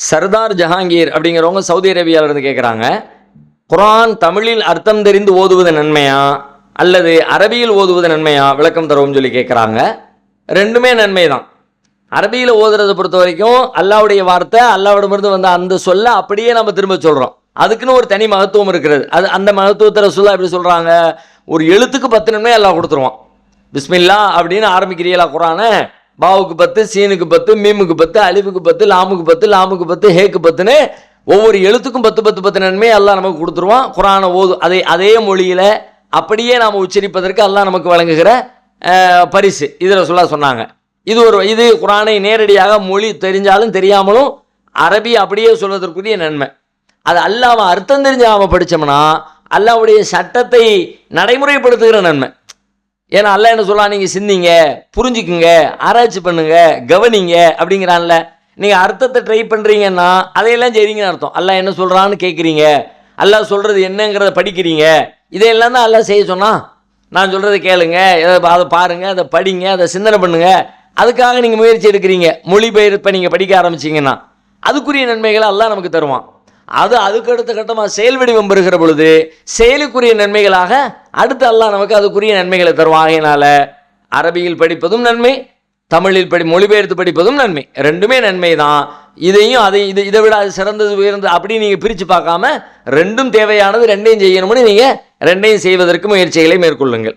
சர்தார் ஜஹாங்கீர் அப்படிங்கிறவங்க சவுதி அரேபியாவிலிருந்து கேட்குறாங்க குரான் தமிழில் அர்த்தம் தெரிந்து ஓதுவது நன்மையா? அல்லது அரபியில் ஓதுவது நன்மையா? விளக்கம் தருவோம்னு சொல்லி கேட்குறாங்க ரெண்டுமே நன்மை தான் அரபியில் ஓதுறதை பொறுத்த வரைக்கும் அல்லாவுடைய வார்த்தை அல்லாவிடமிருந்து வந்த அந்த சொல்ல அப்படியே நம்ம திரும்ப சொல்கிறோம் அதுக்குன்னு ஒரு தனி மகத்துவம் இருக்கிறது. அது அந்த மகத்துவத்தை ரசூலா எப்படி சொல்கிறாங்க ஒரு எழுத்துக்கு பத்து நன்மை எல்லாம் கொடுத்துருவோம் பிஸ்மில்லா அப்படின்னு ஆரம்பிக்கிறீங்களா குரானை. பாவுக்கு பத்து சீனுக்கு பத்து மீமுக்கு பத்து அழிவுக்கு பத்து லாமுக்கு பத்து லாமுக்கு பத்து ஹேக்கு பத்துன்னு ஒவ்வொரு எழுத்துக்கும் பத்து பத்து பத்து நன்மை எல்லாம் நமக்கு கொடுத்துருவான். குரானை ஓது அதே அதே மொழியில் அப்படியே நாம் உச்சரிப்பதற்கு எல்லாம் நமக்கு வழங்குகிற பரிசு. இதில் சொல்ல சொன்னாங்க. இது ஒரு இது குரானை நேரடியாக மொழி தெரிஞ்சாலும் தெரியாமலும் அரபி அப்படியே சொல்வதற்குரிய நன்மை. அது அல்லாமல் அர்த்தம் தெரிஞ்சு நாம படிச்சோம்னா அல்லாவுடைய சட்டத்தை நடைமுறைப்படுத்துகிற நன்மை. ஏன்னா அல்ல என்ன சொல்லலாம் நீங்கள் சிந்திங்க புரிஞ்சுக்குங்க ஆராய்ச்சி பண்ணுங்க கவனிங்க அப்படிங்கிறான்ல. நீங்கள் அர்த்தத்தை ட்ரை பண்ணுறீங்கன்னா அதையெல்லாம் செய்றீங்கன்னு அர்த்தம். அல்ல என்ன சொல்கிறான்னு கேட்குறீங்க அல்லாஹ் சொல்கிறது என்னங்கிறத படிக்கிறீங்க. இதையெல்லாம் தான் அல்லாஹ் செய்ய சொன்னா நான் சொல்கிறத கேளுங்க எதை அதை பாருங்கள் அதை படிங்க அதை சிந்தனை பண்ணுங்கள் அதுக்காக நீங்கள் முயற்சி எடுக்கிறீங்க. மொழிபெயர்ப்பை நீங்கள் படிக்க ஆரம்பிச்சீங்கன்னா அதுக்குரிய நன்மைகளை எல்லாம் நமக்கு தருவான். அது அதுக்கு அடுத்த கட்டமாக செயல் வடிவம் பெறுகிற பொழுது செயலுக்குரிய நன்மைகளாக அடுத்து அல்லாஹ் நமக்கு அதுக்குரிய நன்மைகளை தருவாகையினால அரபியில் படிப்பதும் நன்மை தமிழில் படி மொழிபெயர்த்து படிப்பதும் நன்மை. ரெண்டுமே நன்மை தான் இதையும் அதை இது இதை விட அது சிறந்தது உயர்ந்தது அப்படி நீங்கள் பிரித்து பார்க்காம ரெண்டும் தேவையானது ரெண்டையும் செய்யணும்னு நீங்கள் ரெண்டையும் செய்வதற்கு முயற்சிகளை மேற்கொள்ளுங்கள்.